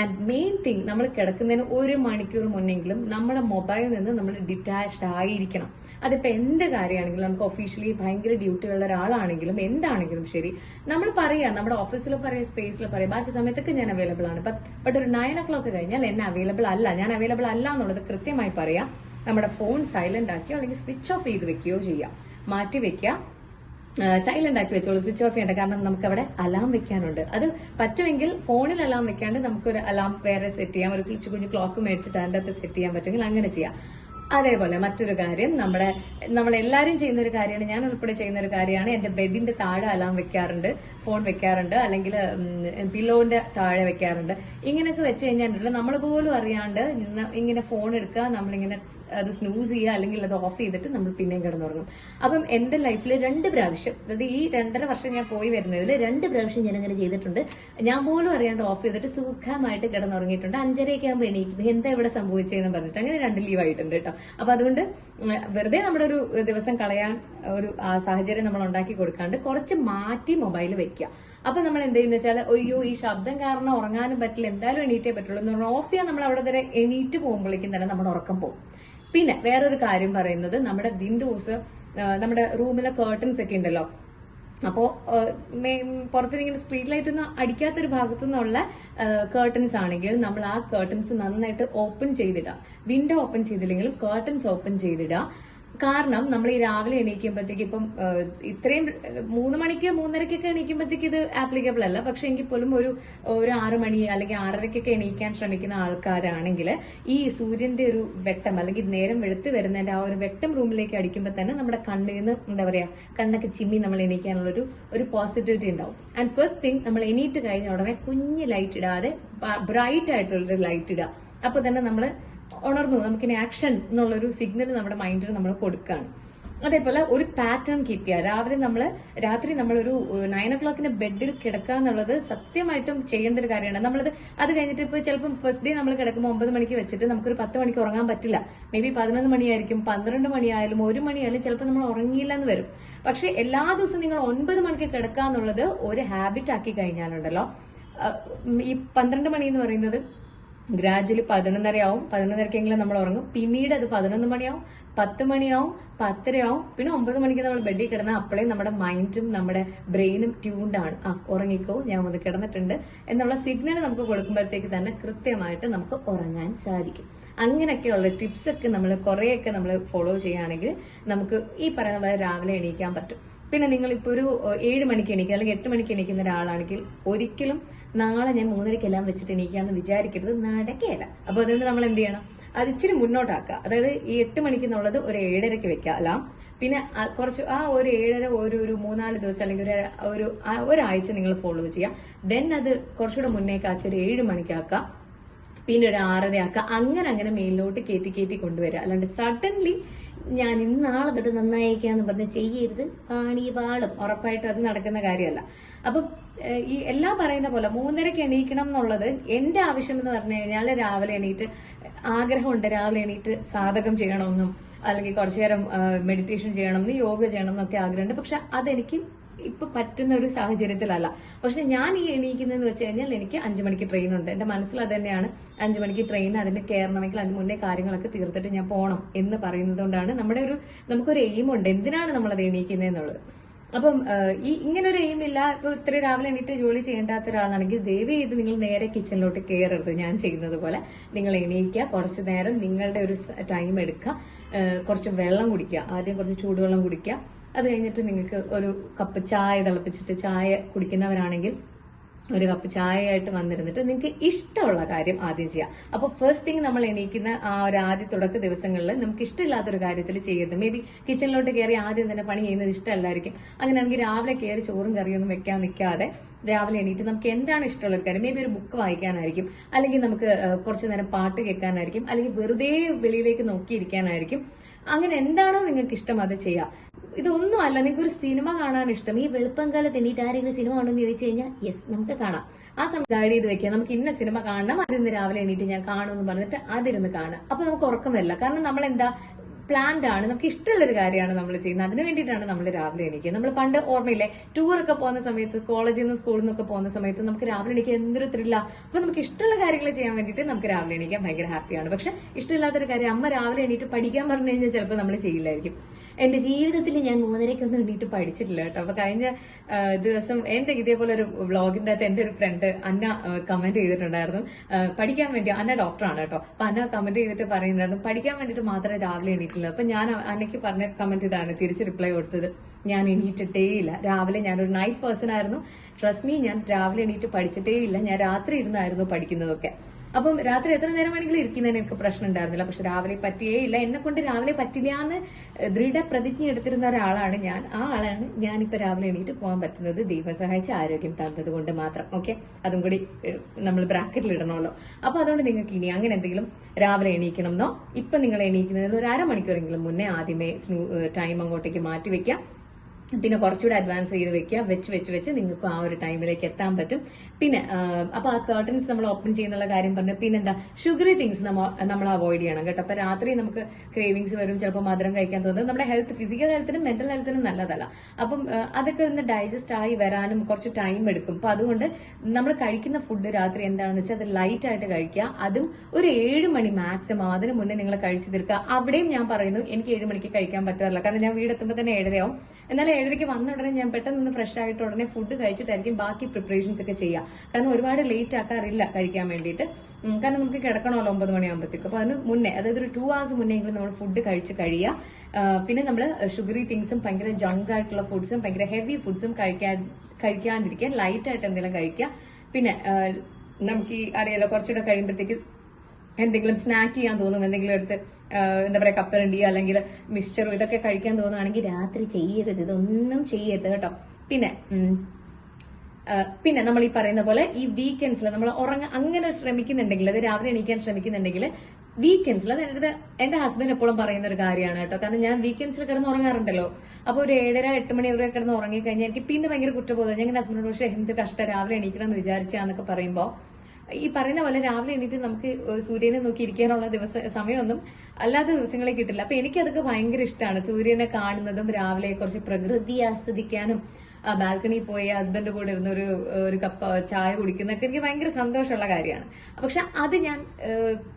ആൻഡ് മെയിൻ തിങ് നമ്മൾ കിടക്കുന്നതിന് ഒരു മണിക്കൂർ മുന്നെങ്കിലും നമ്മുടെ മൊബൈലിൽ നിന്ന് നമ്മൾ ഡിറ്റാച്ച്ഡ് ആയിരിക്കണം. അതിപ്പോ എന്ത് കാര്യമാണെങ്കിലും നമുക്ക് ഒഫീഷ്യലി ഭയങ്കര ഡ്യൂട്ടി ഉള്ള ഒരാളാണെങ്കിലും എന്താണെങ്കിലും ശരി നമ്മൾ പറയാം നമ്മുടെ ഓഫീസിൽ പറയാം സ്പേസിൽ പറയാം ബാക്കി സമയത്തൊക്കെ ഞാൻ അവൈലബിൾ ആണ്. ബട്ട് ഒരു നയൻ ഒ ക്ലോക്ക് കഴിഞ്ഞാൽ എന്നെ അവൈലബിൾ അല്ല. ഞാൻ അവൈലബിൾ അല്ല എന്നുള്ളത് കൃത്യമായി പറയാം നമ്മുടെ ഫോൺ സൈലന്റ് ആക്കിയോ അല്ലെങ്കിൽ സ്വിച്ച് ഓഫ് ചെയ്ത് വെക്കുകയോ ചെയ്യാം. മാറ്റി വെക്കുക സൈലന്റ് ആക്കി വെച്ചോളൂ സ്വിച്ച് ഓഫ് ചെയ്യേണ്ട. കാരണം നമുക്ക് അവിടെ അലാം വെക്കാനുണ്ട്. അത് പറ്റുമെങ്കിൽ ഫോണിൽ അലാം വെക്കാണ്ട് നമുക്കൊരു അലാം വേറെ സെറ്റ് ചെയ്യാം. ഒരു കുഞ്ഞു കുഞ്ഞു ക്ലോക്ക് മേടിച്ചിട്ട് അതിന്റെ അകത്ത് സെറ്റ് ചെയ്യാൻ പറ്റുമെങ്കിൽ അങ്ങനെ ചെയ്യാം. അതേപോലെ മറ്റൊരു കാര്യം നമ്മുടെ നമ്മൾ എല്ലാവരും ചെയ്യുന്ന ഒരു കാര്യമാണ് ഞാൻ ഉൾപ്പെടെ ചെയ്യുന്ന ഒരു കാര്യമാണ് എന്റെ ബെഡിന്റെ താഴെ അലാം വെക്കാറുണ്ട് ഫോൺ വെക്കാറുണ്ട് അല്ലെങ്കിൽ പില്ലോന്റെ താഴെ വെക്കാറുണ്ട്. ഇങ്ങനെയൊക്കെ വെച്ച് കഴിഞ്ഞാൽ നമ്മൾ പോലും അറിയാണ്ട് ഇങ്ങനെ ഫോൺ എടുക്കുക നമ്മളിങ്ങനെ അത് സ്നൂസ് ചെയ്യുക അല്ലെങ്കിൽ അത് ഓഫ് ചെയ്തിട്ട് നമ്മൾ പിന്നെയും കിടന്നുറങ്ങും. അപ്പം എന്റെ ലൈഫിൽ രണ്ട് പ്രാവശ്യം അതായത് ഈ രണ്ടര വർഷം ഞാൻ പോയി വരുന്നതിൽ രണ്ട് പ്രാവശ്യം ഞാൻ അങ്ങനെ ചെയ്തിട്ടുണ്ട്. ഞാൻ പോലും അറിയാണ്ട് ഓഫ് ചെയ്തിട്ട് സുഖമായിട്ട് കിടന്നുറങ്ങിയിട്ടുണ്ട്. അഞ്ചരയൊക്കെ ആകുമ്പോൾ എണീക്കും. എന്താ ഇവിടെ സംഭവിച്ചതെന്ന് പറഞ്ഞിട്ട് അങ്ങനെ രണ്ട് ലീവ് ആയിട്ടുണ്ട് കേട്ടോ. അപ്പൊ അതുകൊണ്ട് വെറുതെ നമ്മുടെ ഒരു ദിവസം കളയാൻ ഒരു സാഹചര്യം നമ്മൾ ഉണ്ടാക്കി കൊടുക്കാണ്ട് കുറച്ച് മാറ്റി മൊബൈൽ വെക്കുക. അപ്പൊ നമ്മൾ എന്ത് ചെയ്യുന്ന വെച്ചാൽ അയ്യോ ഈ ശബ്ദം കാരണം ഉറങ്ങാനും പറ്റില്ല. എന്തായാലും എണീറ്റേ പറ്റുള്ളൂ എന്ന് പറഞ്ഞാൽ ഓഫ് ചെയ്യാൻ നമ്മൾ അവിടെ വരെ എണീറ്റ് പോകുമ്പോഴേക്കും തന്നെ നമ്മുടെ ഉറക്കം പോകും. പിന്നെ വേറൊരു കാര്യം പറയുന്നത് നമ്മുടെ വിൻഡോസ് നമ്മുടെ റൂമിലെ കേർട്ടൻസ് ഒക്കെ ഉണ്ടല്ലോ. അപ്പോ പുറത്തിരിങ്ങനെ സ്ട്രീറ്റ് ലൈറ്റ് ഒന്നും അടിക്കാത്തൊരു ഭാഗത്തു നിന്നുള്ള കേർട്ടൻസ് ആണെങ്കിൽ നമ്മൾ ആ കേർട്ടൻസ് നന്നായിട്ട് ഓപ്പൺ ചെയ്തിടുക. വിൻഡോ ഓപ്പൺ ചെയ്തില്ലെങ്കിലും കേർട്ടൻസ് ഓപ്പൺ ചെയ്തിടുക. കാരണം നമ്മൾ ഈ രാവിലെ എണീക്കുമ്പോഴത്തേക്ക് ഇപ്പം ഇത്രയും മൂന്ന് മണിക്ക് മൂന്നരക്കൊക്കെ എണീക്കുമ്പോഴത്തേക്ക് ഇത് ആപ്ലിക്കബിൾ അല്ല. പക്ഷെ എങ്കിൽ പോലും ഒരു ഒരു ആറ് മണി അല്ലെങ്കിൽ ആറരക്കൊക്കെ എണീക്കാൻ ശ്രമിക്കുന്ന ആൾക്കാരാണെങ്കിൽ ഈ സൂര്യന്റെ ഒരു വെട്ടം അല്ലെങ്കിൽ നേരം വെളുത്ത് വരുന്നതിന്റെ ആ ഒരു വെട്ടം റൂമിലേക്ക് അടിക്കുമ്പോൾ തന്നെ നമ്മുടെ കണ്ണിൽ നിന്ന് എന്താ പറയാ കണ്ണൊക്കെ ചിമ്മി നമ്മൾ എണീക്കാനുള്ള ഒരു ഒരു പോസിറ്റിവിറ്റി ഉണ്ടാവും. ആൻഡ് ഫസ്റ്റ് തിങ് നമ്മൾ എണീറ്റ് കഴിഞ്ഞ ഉടനെ കുഞ്ഞ് ലൈറ്റ് ഇടാതെ ബ്രൈറ്റ് ആയിട്ടുള്ളൊരു ലൈറ്റ് ഇടുക. അപ്പൊ തന്നെ നമ്മൾ ഉണർന്നു. നമുക്കിനി ആക്ഷൻ എന്നുള്ളൊരു സിഗ്നൽ നമ്മുടെ മൈൻഡിൽ നമ്മൾ കൊടുക്കുകയാണ് അതേപോലെ ഒരു പാറ്റേൺ കീപ്പ് ചെയ്യുക. രാവിലെ നമ്മൾ രാത്രി നമ്മളൊരു നയൻ ഒ ക്ലോക്കിന് ബെഡിൽ കിടക്കുക എന്നുള്ളത് സത്യമായിട്ടും ചെയ്യേണ്ട ഒരു കാര്യമാണ്. നമ്മളത് അത് കഴിഞ്ഞിട്ട് ഇപ്പോൾ ചിലപ്പം ഫസ്റ്റ് ഡേ നമ്മൾ കിടക്കുമ്പോൾ ഒമ്പത് മണിക്ക് വെച്ചിട്ട് നമുക്കൊരു പത്ത് മണിക്ക് ഉറങ്ങാൻ പറ്റില്ല. മേ ബി പതിനൊന്ന് മണിയായിരിക്കും പന്ത്രണ്ട് മണിയായാലും ഒരു മണിയായാലും ചിലപ്പോൾ നമ്മൾ ഉറങ്ങിയില്ല എന്ന് വരും. പക്ഷെ എല്ലാ ദിവസവും നിങ്ങൾ ഒൻപത് മണിക്ക് കിടക്കുക എന്നുള്ളത് ഒരു ഹാബിറ്റ് ആക്കി കഴിഞ്ഞാലുണ്ടല്ലോ. ഈ പന്ത്രണ്ട് മണി എന്ന് പറയുന്നത് ഗ്രാജുവലി പതിനൊന്നരയാവും. പതിനൊന്നരക്കെങ്കിലും നമ്മൾ ഉറങ്ങും. പിന്നീട് അത് പതിനൊന്ന് മണിയാവും പത്ത് മണിയാവും പത്തരയാവും. പിന്നെ ഒമ്പത് മണിക്ക് നമ്മൾ ബെഡിൽ കിടന്നാൽ അപ്പോഴേ നമ്മുടെ മൈൻഡും നമ്മുടെ ബ്രെയിനും ട്യൂൺഡ് ആണ്. ആ ഉറങ്ങിക്കോ ഞാൻ ഒന്ന് കിടന്നിട്ടുണ്ട് എന്നുള്ള സിഗ്നൽ നമുക്ക് കൊടുക്കുമ്പോഴത്തേക്ക് തന്നെ കൃത്യമായിട്ട് നമുക്ക് ഉറങ്ങാൻ സാധിക്കും. അങ്ങനെയൊക്കെയുള്ള ടിപ്സ് ഒക്കെ നമ്മൾ കുറേയൊക്കെ നമ്മൾ ഫോളോ ചെയ്യുകയാണെങ്കിൽ നമുക്ക് ഈ പറയുന്ന പോലെ രാവിലെ എണീക്കാൻ പറ്റും. പിന്നെ നിങ്ങൾ ഇപ്പോൾ ഒരു ഏഴ് മണിക്ക് എണീക്കുക അല്ലെങ്കിൽ എട്ട് മണിക്ക് എണീക്കുന്ന ഒരാളാണെങ്കിൽ ഒരിക്കലും നാളെ ഞാൻ മൂന്നരക്കെല്ലാം വെച്ചിട്ട് എണീക്കാന്ന് വിചാരിക്കരുത്. നടക്കുകയില്ല അപ്പൊ അതുകൊണ്ട് നമ്മൾ എന്ത് ചെയ്യണം? അത് ഇച്ചിരി മുന്നോട്ടാക്കുക. അതായത് ഈ എട്ട് മണിക്ക് എന്നുള്ളത് ഒരു ഏഴരക്ക് വെക്കുക അല്ല പിന്നെ കുറച്ച് ആ ഒരു ഏഴര ഒരു ഒരു മൂന്നാൽ ദിവസം അല്ലെങ്കിൽ ഒരു ഒരു ഒരാഴ്ച നിങ്ങൾ ഫോളോ ചെയ്യാം. ദെൻ അത് കുറച്ചുകൂടെ മുന്നേക്കാക്കി ഒരു ഏഴ് മണിക്കാക്കുക. പിന്നെ ഒരു ആറര ആക്കുക അങ്ങനെ അങ്ങനെ മേലിലോട്ട് കയറ്റി കയറ്റി കൊണ്ടുവരിക. അല്ലാണ്ട് സഡൻലി ഞാൻ ഇന്ന് നാളെ തൊട്ട് നന്നായിക്കാന്ന് പറഞ്ഞ് ചെയ്യരുത്. പാണി പാളും. ഉറപ്പായിട്ടും അത് നടക്കുന്ന കാര്യമല്ല. അപ്പം ഈ എല്ലാം പറയുന്ന പോലെ മൂന്നരക്ക് എണീക്കണം എന്നുള്ളത് എന്റെ ആവശ്യം എന്ന് പറഞ്ഞു കഴിഞ്ഞാൽ രാവിലെ എണീറ്റ് ആഗ്രഹമുണ്ട് രാവിലെ എണീറ്റ് സാധകം ചെയ്യണമെന്നും അല്ലെങ്കിൽ കുറച്ചു നേരം മെഡിറ്റേഷൻ ചെയ്യണമെന്നും യോഗ ചെയ്യണം എന്നൊക്കെ ആഗ്രഹമുണ്ട്. പക്ഷെ അതെനിക്ക് ഇപ്പൊ പറ്റുന്ന ഒരു സാഹചര്യത്തിലല്ല. പക്ഷെ ഞാൻ ഈ എണീക്കുന്നതെന്ന് വെച്ച് കഴിഞ്ഞാൽ എനിക്ക് അഞ്ചു മണിക്ക് ട്രെയിൻ ഉണ്ട് എന്റെ മനസ്സിൽ അത് തന്നെയാണ്. അഞ്ചു മണിക്ക് ട്രെയിൻ അതിന് കയറണമെങ്കിൽ അതിന് മുന്നേ കാര്യങ്ങളൊക്കെ തീർത്തിട്ട് ഞാൻ പോകണം എന്ന് പറയുന്നത് കൊണ്ടാണ് നമ്മുടെ ഒരു നമുക്കൊരു എയിം ഉണ്ട് എന്തിനാണ് നമ്മൾ അത് എണീക്കുന്നതെന്നുള്ളത് അപ്പം ആഹ്, ഈ ഇങ്ങനെ ഒരു എയിം ഇല്ല ഇപ്പൊ ഇത്ര രാവിലെ എണീറ്റ് ജോലി ചെയ്യേണ്ടാത്ത ഒരാളാണെങ്കിൽ ദയവ് ചെയ്ത് നിങ്ങൾ നേരെ കിച്ചണിലോട്ട് കയറരുത് ഞാൻ ചെയ്യുന്നത് പോലെ. നിങ്ങൾ എണീക്കുക കുറച്ച് നേരം നിങ്ങളുടെ ഒരു ടൈം എടുക്കുക കുറച്ച് വെള്ളം കുടിക്കുക. ആദ്യം കുറച്ച് ചൂടുവെള്ളം കുടിക്കുക. അത് കഴിഞ്ഞിട്ട് നിങ്ങൾക്ക് ഒരു കപ്പ് ചായ തിളപ്പിച്ചിട്ട് ചായ കുടിക്കുന്നവരാണെങ്കിൽ ഒരു കപ്പ് ചായയായിട്ട് വന്നിരുന്നിട്ട് നിങ്ങൾക്ക് ഇഷ്ടമുള്ള കാര്യം ആദ്യം ചെയ്യാം. അപ്പൊ ഫസ്റ്റ് തിങ് നമ്മൾ എണീക്കുന്ന ആ ഒരു ആദ്യ തുടക്ക ദിവസങ്ങളിൽ നമുക്ക് ഇഷ്ടമില്ലാത്തൊരു കാര്യത്തിൽ ചെയ്യരുത്. മേ ബി കിച്ചണിലോട്ട് കയറി ആദ്യം തന്നെ പണി ചെയ്യുന്നത് ഇഷ്ടമല്ലായിരിക്കും. അങ്ങനെയാണെങ്കിൽ രാവിലെ കയറി ചോറും കറിയൊന്നും വെക്കാൻ നിൽക്കാതെ രാവിലെ എണീറ്റ് നമുക്ക് എന്താണ് ഇഷ്ടമുള്ള ഒരു കാര്യം? മേ ബി ഒരു ബുക്ക് വായിക്കാനായിരിക്കും. അല്ലെങ്കിൽ നമുക്ക് കുറച്ചു നേരം പാട്ട് കേൾക്കാനായിരിക്കും. അല്ലെങ്കിൽ വെറുതെ വെളിയിലേക്ക് നോക്കിയിരിക്കാനായിരിക്കും. അങ്ങനെ എന്താണോ നിങ്ങൾക്ക് ഇഷ്ടം അത് ചെയ്യാം. ഇതൊന്നും അല്ല നിങ്ങൾക്ക് ഒരു സിനിമ കാണാൻ ഇഷ്ടം. ഈ വെളുപ്പം കാലത്ത് എണീറ്റ് ആരെങ്കിലും സിനിമ കാണുമെന്ന് ചോദിച്ചു കഴിഞ്ഞാൽ യെസ് നമുക്ക് കാണാം. ആ സമയം ഗൈഡ് ചെയ്ത് വെക്കുക നമുക്ക് ഇന്ന സിനിമ കാണണം അതിന്ന് രാവിലെ എണീറ്റ് ഞാൻ കാണുമെന്ന് പറഞ്ഞിട്ട് അതിരുന്ന് കാണാം അപ്പൊ നമുക്ക് ഉറക്കം വരില്ല. കാരണം നമ്മൾ എന്താ പ്ലാൻഡ് ആണ്. നമുക്ക് ഇഷ്ടമുള്ള ഒരു കാര്യമാണ് നമ്മൾ ചെയ്യുന്നത്. അതിന് വേണ്ടിയിട്ടാണ് നമ്മൾ രാവിലെ എണീക്കുക. നമ്മൾ പണ്ട് ഓർമ്മയില്ലേ ടൂറൊക്കെ പോകുന്ന സമയത്ത് കോളേജിൽ നിന്നും സ്കൂളിൽ നിന്നൊക്കെ പോകുന്ന സമയത്ത് നമുക്ക് രാവിലെ എണീക്കാൻ എന്തൊരു ത്രില്ല അപ്പൊ നമുക്ക് ഇഷ്ടമുള്ള കാര്യങ്ങൾ ചെയ്യാൻ വേണ്ടിയിട്ട് നമുക്ക് രാവിലെ എണീക്കാൻ ഭയങ്കര ഹാപ്പിയാണ് പക്ഷെ ഇഷ്ടമില്ലാത്തൊരു കാര്യം അമ്മ രാവിലെ എണീറ്റ് പഠിക്കാൻ പറഞ്ഞു കഴിഞ്ഞാൽ ചിലപ്പോൾ നമ്മൾ ചെയ്യില്ലായിരിക്കും. എന്റെ ജീവിതത്തിൽ ഞാൻ മൂന്നരയ്ക്കൊന്നും എണീറ്റ് പഠിച്ചിട്ടില്ല കേട്ടോ. അപ്പൊ കഴിഞ്ഞ ദിവസം എന്റെ ഇതേപോലെ ഒരു വ്ളോഗിന്റെ അകത്ത് എന്റെ ഒരു ഫ്രണ്ട് അന്ന കമന്റ് ചെയ്തിട്ടുണ്ടായിരുന്നു. പഠിക്കാൻ വേണ്ടി അന്ന ഡോക്ടറാണ് കേട്ടോ. അപ്പൊ അന്ന കമന്റ് ചെയ്തിട്ട് പറയുന്നുണ്ടായിരുന്നു പഠിക്കാൻ വേണ്ടിയിട്ട് മാത്രമേ രാവിലെ എണീറ്റുള്ളൂ. അപ്പൊ ഞാൻ അന്നയ്ക്ക് പറഞ്ഞ കമന്റ് ഇതാണ് തിരിച്ച് റിപ്ലൈ കൊടുത്തത്. ഞാൻ എണീറ്റിട്ടേ ഇല്ല. രാവിലെ ഞാനൊരു നൈറ്റ് പേഴ്സൺ ആയിരുന്നു. ട്രസ്റ്റ് മീ ഞാൻ രാവിലെ എണീറ്റ് പഠിച്ചിട്ടേ ഇല്ല. ഞാൻ രാത്രി ഇരുന്നായിരുന്നു പഠിക്കുന്നതൊക്കെ. അപ്പം രാത്രി എത്ര നേരം വേണമെങ്കിലും ഇരിക്കുന്നതിന് എനിക്ക് പ്രശ്നം ഉണ്ടായിരുന്നില്ല. പക്ഷെ രാവിലെ പറ്റിയേ ഇല്ല എന്നെ കൊണ്ട് രാവിലെ പറ്റില്ല എന്ന് ദൃഢപ്രതിജ്ഞ എടുത്തിരുന്ന ഒരാളാണ് ഞാൻ. ആ ആളാണ് ഞാൻ ഇപ്പൊ രാവിലെ എണീറ്റ് പോകാൻ പറ്റുന്നത് ദൈവം സഹായിച്ച് ആരോഗ്യം തന്നത് കൊണ്ട് മാത്രം. ഓക്കെ? അതും കൂടി നമ്മൾ ബ്രാക്കറ്റിൽ ഇടണമല്ലോ. അപ്പൊ അതുകൊണ്ട് നിങ്ങൾക്ക് ഇനി അങ്ങനെ എന്തെങ്കിലും രാവിലെ എണീക്കണം എന്നോ ഇപ്പൊ നിങ്ങൾ എണീക്കുന്നതിന് ഒരു അരമണിക്കൂറെങ്കിലും മുന്നേ ആദ്യമേ ടൈം അങ്ങോട്ടേക്ക് മാറ്റി വെക്കാം പിന്നെ കുറച്ചുകൂടെ അഡ്വാൻസ് ചെയ്ത് വെക്കുക. വെച്ച് വെച്ച് വെച്ച് നിങ്ങൾക്ക് ആ ഒരു ടൈമിലേക്ക് എത്താൻ പറ്റും. പിന്നെ അപ്പൊ ആ കേർട്ടൻസ് നമ്മൾ ഓപ്പൺ ചെയ്യുന്നുള്ള കാര്യം പറഞ്ഞു പിന്നെന്താ? ഷുഗറി തിങ്സ് നമ്മൾ അവോയ്ഡ് ചെയ്യണം കേട്ടോ. അപ്പൊ രാത്രി നമുക്ക് ക്രേവിങ്സ് വരും ചിലപ്പോൾ മധുരം കഴിക്കാൻ തോന്നും. നമ്മുടെ ഹെൽത്ത് ഫിസിക്കൽ ഹെൽത്തിനും മെന്റൽ ഹെൽത്തിനും നല്ലതല്ല. അപ്പം അതൊക്കെ ഒന്ന് ഡൈജസ്റ്റ് ആയി വരാനും കുറച്ച് ടൈം എടുക്കും. അപ്പൊ അതുകൊണ്ട് നമ്മൾ കഴിക്കുന്ന ഫുഡ് രാത്രി എന്താണെന്ന് വെച്ചാൽ അത് ലൈറ്റ് ആയിട്ട് കഴിക്കുക. അതും ഒരു ഏഴ് മണി മാക്സിമം അതിന് മുന്നേ നിങ്ങൾ കഴിച്ചു തീർക്കുക. അവിടെയും ഞാൻ പറയുന്നു എനിക്ക് ഏഴ് മണിക്ക് കഴിക്കാൻ പറ്റാറില്ല. കാരണം ഞാൻ വീടെത്തുമ്പോൾ തന്നെ ഏഴരയാവും. എന്നാൽ ഏഴരയ്ക്ക് വന്ന ഉടനെ ഞാൻ പെട്ടെന്ന് ഫ്രഷ് ആയിട്ട് ഉടനെ ഫുഡ് കഴിച്ചിട്ടായിരിക്കും ബാക്കി പ്രിപ്പറേഷൻസ് ഒക്കെ ചെയ്യുക കാരണം ഒരുപാട് ലേറ്റ് ആക്കാറില്ല കഴിക്കാൻ വേണ്ടിയിട്ട്. കാരണം നമുക്ക് കിടക്കണമല്ലോ ഒമ്പത് മണിയാകുമ്പോഴത്തേക്ക് അപ്പൊ അതിന് മുന്നേ അതായത് ഒരു ടു അവേഴ്സ് മുന്നേ എങ്കിലും നമ്മൾ ഫുഡ് കഴിച്ച് കഴിയുക പിന്നെ നമ്മൾ ഷുഗറി തിങ്സും ഭയങ്കര ജങ്ക് ആയിട്ടുള്ള ഫുഡ്സും ഭയങ്കര ഹെവി ഫുഡ്സും കഴിക്കാൻ കഴിക്കാണ്ടിരിക്കുക ലൈറ്റ് ആയിട്ട് എന്തെങ്കിലും കഴിക്കുക പിന്നെ നമുക്ക് ഈ അറിയാലോ കുറച്ചുകൂടെ കഴിയുമ്പോഴത്തേക്ക് എന്തെങ്കിലും സ്നാക്ക് ചെയ്യാൻ തോന്നും എന്തെങ്കിലും എടുത്ത് എന്താ പറയാ കപ്പറണ്ടി അല്ലെങ്കിൽ മിക്സ്ചറും ഇതൊക്കെ കഴിക്കാൻ തോന്നുകയാണെങ്കിൽ രാത്രി ചെയ്യരുത് ഇതൊന്നും ചെയ്യരുത് കേട്ടോ. പിന്നെ പിന്നെ നമ്മൾ ഈ പറയുന്ന പോലെ ഈ വീക്കെൻഡ്സിൽ നമ്മൾ ഉറങ്ങ അങ്ങനെ ശ്രമിക്കുന്നുണ്ടെങ്കിൽ അത് രാവിലെ എണീക്കാൻ ശ്രമിക്കുന്നുണ്ടെങ്കിൽ വീക്കെൻഡ്സിൽ അത് എന്റെ എന്റെ ഹസ്ബൻഡ് എപ്പോഴും പറയുന്ന ഒരു കാര്യമാണ് കേട്ടോ. കാരണം ഞാൻ വീക്കെൻഡ്സിൽ കിടന്ന് ഉറങ്ങാറുണ്ടല്ലോ. അപ്പൊ ഒരു ഏഴര എട്ട് മണി വരെ കിടന്ന് ഉറങ്ങി കഴിഞ്ഞാൽ എനിക്ക് പിന്നെ ഭയങ്കര കുറ്റബോധം. ഞാൻ എന്റെ ഹസ്ബൻഡിനോട് പക്ഷേ എന്ത് കഷ്ടം രാവിലെ എണീക്കണം എന്ന് വിചാരിച്ചാന്നൊക്കെ പറയുമ്പോൾ ഈ പറയുന്ന പോലെ രാവിലെ എണീറ്റ് നമുക്ക് സൂര്യനെ നോക്കി ഇരിക്കാനുള്ള ദിവസം സമയമൊന്നും അല്ലാത്ത ദിവസങ്ങളെ കിട്ടില്ല. അപ്പൊ എനിക്കതൊക്കെ ഭയങ്കര ഇഷ്ടമാണ് സൂര്യനെ കാണുന്നതും രാവിലെ കുറച്ച് പ്രകൃതി ആസ്വദിക്കാനും ബാൽക്കണിയിൽ പോയി ഹസ്ബൻഡ് കൂടെ ഇരുന്ന് ഒരു ഒരു കപ്പ് ചായ കുടിക്കുന്നൊക്കെ എനിക്ക് ഭയങ്കര സന്തോഷമുള്ള കാര്യമാണ്. പക്ഷെ അത് ഞാൻ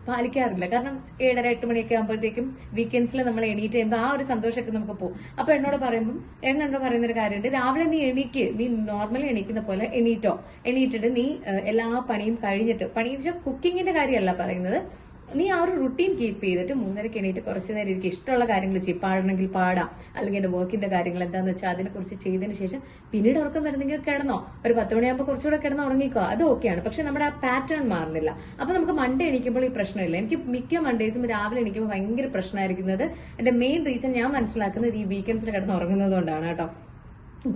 പാലിക്കാറില്ല. കാരണം ഏഴര എട്ട് മണിയൊക്കെ ആകുമ്പോഴത്തേക്കും വീക്കെൻഡ്സിൽ നമ്മൾ എണീറ്റ് ചെയ്യുമ്പോൾ ആ ഒരു സന്തോഷമൊക്കെ നമുക്ക് പോകും. അപ്പൊ എന്നോട് പറയുമ്പോൾ എന്നോട് പറയുന്ന ഒരു കാര്യമുണ്ട്. രാവിലെ നീ എണീക്ക്. നീ നോർമലി എണീക്കുന്ന പോലെ എണീറ്റോ. എണീറ്റിട്ട് നീ എല്ലാ പണിയും കഴിഞ്ഞിട്ട് പണി കുക്കിങ്ങിന്റെ കാര്യമല്ല പറയുന്നത്. നീ ആ ഒരു റുട്ടീൻ കീപ്പ് ചെയ്തിട്ട് മൂന്നരക്ക് എണീറ്റ് കുറച്ച് നേരം എനിക്ക് ഇഷ്ടമുള്ള കാര്യങ്ങൾ ചെയ്യും. പാടണമെങ്കിൽ പാടാം. അല്ലെങ്കിൽ എന്റെ വർക്കിന്റെ കാര്യങ്ങൾ എന്താണെന്ന് വെച്ചാൽ അതിനെ കുറിച്ച് ചെയ്തതിന് ശേഷം പിന്നീട് ഉറക്കം വരുന്നെങ്കിൽ കിടന്നോ. ഒരു പത്ത് മണിയാകുമ്പോൾ കുറച്ചുകൂടെ കിടന്ന് ഉറങ്ങിക്കോ. അത് ഓക്കെയാണ് പക്ഷെ നമ്മുടെ ആ പാറ്റേൺ മാറുന്നില്ല. അപ്പൊ നമുക്ക് മൺഡേ എണീക്കുമ്പോൾ ഈ പ്രശ്നമില്ല. എനിക്ക് മിക്ക മൺഡേസും രാവിലെ എണീക്കുമ്പോൾ ഭയങ്കര പ്രശ്നമായിരിക്കുന്നത്. എന്റെ മെയിൻ റീസൺ ഞാൻ മനസ്സിലാക്കുന്നത് ഈ വീക്കെൻഡ്സിൽ കിടന്ന് ഉറങ്ങുന്നത് കൊണ്ടാണ് കേട്ടോ.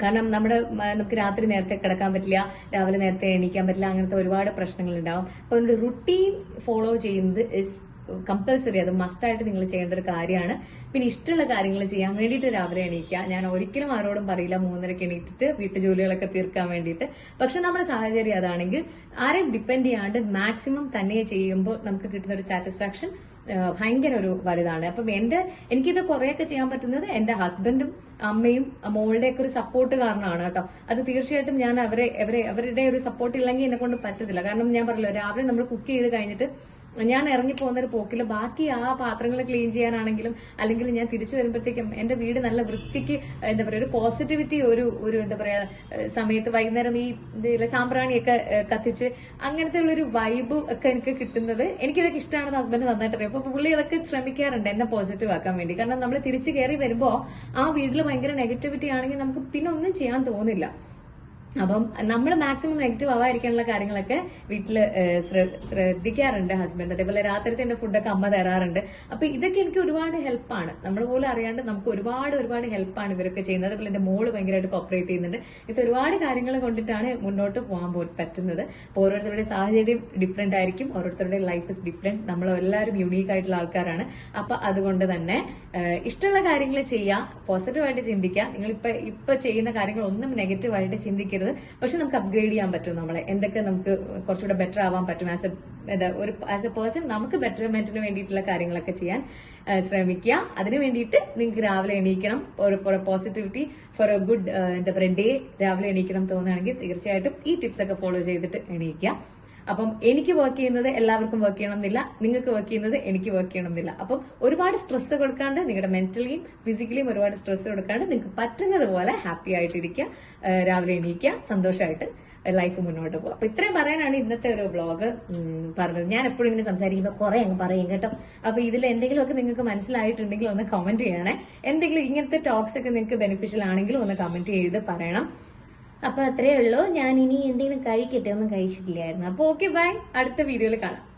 കാരണം നമ്മുടെ നമുക്ക് രാത്രി നേരത്തെ കിടക്കാൻ പറ്റില്ല രാവിലെ നേരത്തെ എണീക്കാൻ പറ്റില്ല അങ്ങനത്തെ ഒരുപാട് പ്രശ്നങ്ങൾ ഉണ്ടാവും അപ്പൊ ഒരു റുട്ടീൻ ഫോളോ ചെയ്യുന്നത് ഇസ് കമ്പൽസറി അത് മസ്റ്റായിട്ട് നിങ്ങൾ ചെയ്യേണ്ട ഒരു കാര്യമാണ്. പിന്നെ ഇഷ്ടമുള്ള കാര്യങ്ങൾ ചെയ്യാൻ വേണ്ടിയിട്ട് രാവിലെ എണീക്കുക. ഞാൻ ഒരിക്കലും ആരോടും പറയില്ല മൂന്നരക്ക് എണീറ്റിട്ട് വീട്ടു ജോലികളൊക്കെ തീർക്കാൻ വേണ്ടിയിട്ട്. പക്ഷെ നമ്മുടെ സാഹചര്യം അതാണെങ്കിൽ ആരെയും ഡിപ്പെൻഡ് ചെയ്യാണ്ട് മാക്സിമം തന്നെ ചെയ്യുമ്പോൾ നമുക്ക് കിട്ടുന്ന ഒരു സാറ്റിസ്ഫാക്ഷൻ ഭയങ്കര ഒരു വലുതാണ്. അപ്പം എന്റെ എനിക്കിത് കുറെയൊക്കെ ചെയ്യാൻ പറ്റുന്നത് എന്റെ ഹസ്ബൻഡും അമ്മയും മോളുടെ ഒക്കെ ഒരു സപ്പോർട്ട് കാരണമാണ് കേട്ടോ. അത് തീർച്ചയായിട്ടും ഞാൻ അവരെ അവരെ അവരുടെ ഒരു സപ്പോർട്ട് ഇല്ലെങ്കിൽ എന്നെ കൊണ്ട് പറ്റത്തില്ല. കാരണം ഞാൻ പറഞ്ഞല്ലോ രാവിലെ നമ്മൾ കുക്ക് ചെയ്ത് കഴിഞ്ഞിട്ട് ഞാൻ ഇറങ്ങി പോകുന്ന ഒരു പോക്കിൽ ബാക്കി ആ പാത്രങ്ങൾ ക്ലീൻ ചെയ്യാനാണെങ്കിലും അല്ലെങ്കിൽ ഞാൻ തിരിച്ചു വരുമ്പോഴത്തേക്കും എന്റെ വീട് നല്ല വൃത്തിക്ക് എന്താ പറയാ ഒരു പോസിറ്റിവിറ്റി ഒരു ഒരു എന്താ പറയാ സമയത്ത് വൈകുന്നേരം ഈ സാമ്പ്രാണിയൊക്കെ കത്തിച്ച് അങ്ങനത്തെ ഉള്ളൊരു വൈബ് ഒക്കെ എനിക്ക് കിട്ടുന്നത് എനിക്കിതൊക്കെ ഇഷ്ടമാണെന്ന് ഹസ്ബൻഡ് നന്നായിട്ട് അറിയാം അപ്പൊ പുള്ളി അതൊക്കെ ശ്രമിക്കാറുണ്ട് എന്നെ പോസിറ്റീവ് ആക്കാൻ വേണ്ടി. കാരണം നമ്മൾ തിരിച്ചു കയറി വരുമ്പോ ആ വീട്ടിൽ ഭയങ്കര നെഗറ്റിവിറ്റി ആണെങ്കിൽ നമുക്ക് പിന്നെ ഒന്നും ചെയ്യാൻ തോന്നില്ല. അപ്പം നമ്മൾ മാക്സിമം നെഗറ്റീവ് ആവാതിരിക്കാനുള്ള കാര്യങ്ങളൊക്കെ വീട്ടിൽ ശ്രദ്ധിക്കാറുണ്ട് ഹസ്ബൻഡ് അതേപോലെ രാത്രിത്തെ എന്റെ ഫുഡൊക്കെ അമ്മ തരാറുണ്ട്. അപ്പൊ ഇതൊക്കെ എനിക്ക് ഒരുപാട് ഹെൽപ്പാണ് നമ്മൾ പോലും അറിയാണ്ട് നമുക്ക് ഒരുപാട് ഒരുപാട് ഹെൽപ്പാണ് ഇവരൊക്കെ ചെയ്യുന്നത്. അതേപോലെ എന്റെ മോൾ ഭയങ്കരമായിട്ട് കോപ്പറേറ്റ് ചെയ്യുന്നുണ്ട്. ഇത് ഒരുപാട് കാര്യങ്ങൾ കൊണ്ടിട്ടാണ് മുന്നോട്ട് പോകാൻ പറ്റുന്നത്. അപ്പോൾ ഓരോരുത്തരുടെ സാഹചര്യം ഡിഫറെന്റ് ആയിരിക്കും. ഓരോരുത്തരുടെ ലൈഫ് ഇസ് ഡിഫറെന്റ് നമ്മൾ എല്ലാവരും യുണീക്ക് ആയിട്ടുള്ള ആൾക്കാരാണ്. അപ്പൊ അതുകൊണ്ട് തന്നെ ഇഷ്ടമുള്ള കാര്യങ്ങൾ ചെയ്യുക പോസിറ്റീവായിട്ട് ചിന്തിക്കുക നിങ്ങൾ ഇപ്പൊ ഇപ്പൊ ചെയ്യുന്ന കാര്യങ്ങൾ ഒന്നും നെഗറ്റീവായിട്ട് ചിന്തിക്കരുത്. വിചാരിക്കരുത് പക്ഷെ നമുക്ക് അപ്ഗ്രേഡ് ചെയ്യാൻ പറ്റും നമ്മളെ. എന്തൊക്കെ നമുക്ക് കുറച്ചുകൂടെ ബെറ്റർ ആവാൻ പറ്റും ആസ് എ ഒരു ആസ് എ പേഴ്സൺ നമുക്ക് ബെറ്റർമെന്റിന് വേണ്ടിയിട്ടുള്ള കാര്യങ്ങളൊക്കെ ചെയ്യാൻ ശ്രമിക്കുക. അതിന് വേണ്ടിയിട്ട് നിങ്ങൾക്ക് രാവിലെ എണീക്കണം. ഒരു for a positivity for a good എന്താ പറയുക ഡേ രാവിലെ എണീക്കണം തോന്നുകയാണെങ്കിൽ തീർച്ചയായിട്ടും ഈ ടിപ്സ് ഒക്കെ ഫോളോ ചെയ്തിട്ട് എണീക്കുക. അപ്പം എനിക്ക് വർക്ക് ചെയ്യുന്നത് എല്ലാവർക്കും വർക്ക് ചെയ്യണം എന്നില്ല നിങ്ങൾക്ക് വർക്ക് ചെയ്യുന്നത് എനിക്ക് വർക്ക് ചെയ്യണം എന്നില്ല അപ്പം ഒരുപാട് സ്ട്രെസ് കൊടുക്കാണ്ട് നിങ്ങളുടെ മെന്റലിയും ഫിസിക്കലിയും ഒരുപാട് സ്ട്രെസ് കൊടുക്കാണ്ട് നിങ്ങൾക്ക് പറ്റുന്നത് പോലെ ഹാപ്പി ആയിട്ടിരിക്കുക രാവിലെ എണീക്കുക. സന്തോഷമായിട്ട് ലൈഫ് മുന്നോട്ട് പോകും അപ്പൊ ഇത്രയും പറയാനാണ് ഇന്നത്തെ ഒരു ബ്ലോഗ് പറഞ്ഞത്. ഞാൻ എപ്പോഴും ഇങ്ങനെ സംസാരിക്കുമ്പോൾ കുറെ അങ്ങ് പറയും കേട്ടോ. അപ്പൊ ഇതിൽ എന്തെങ്കിലുമൊക്കെ നിങ്ങൾക്ക് മനസ്സിലായിട്ടുണ്ടെങ്കിൽ ഒന്ന് കമന്റ് ചെയ്യണേ. എന്തെങ്കിലും ഇങ്ങനത്തെ ടോക്സ് ഒക്കെ നിങ്ങൾക്ക് ബെനിഫിഷ്യൽ ആണെങ്കിലും ഒന്ന് കമന്റ് ചെയ്ത് പറയണം. അപ്പൊ അത്രേ ഉള്ളൂ. ഞാൻ ഇനി എന്തെങ്കിലും കഴിക്കട്ടെ? ഒന്നും കഴിച്ചിട്ടില്ലായിരുന്നു. അപ്പൊ ഓക്കെ ബൈ അടുത്ത വീഡിയോയിൽ കാണാം.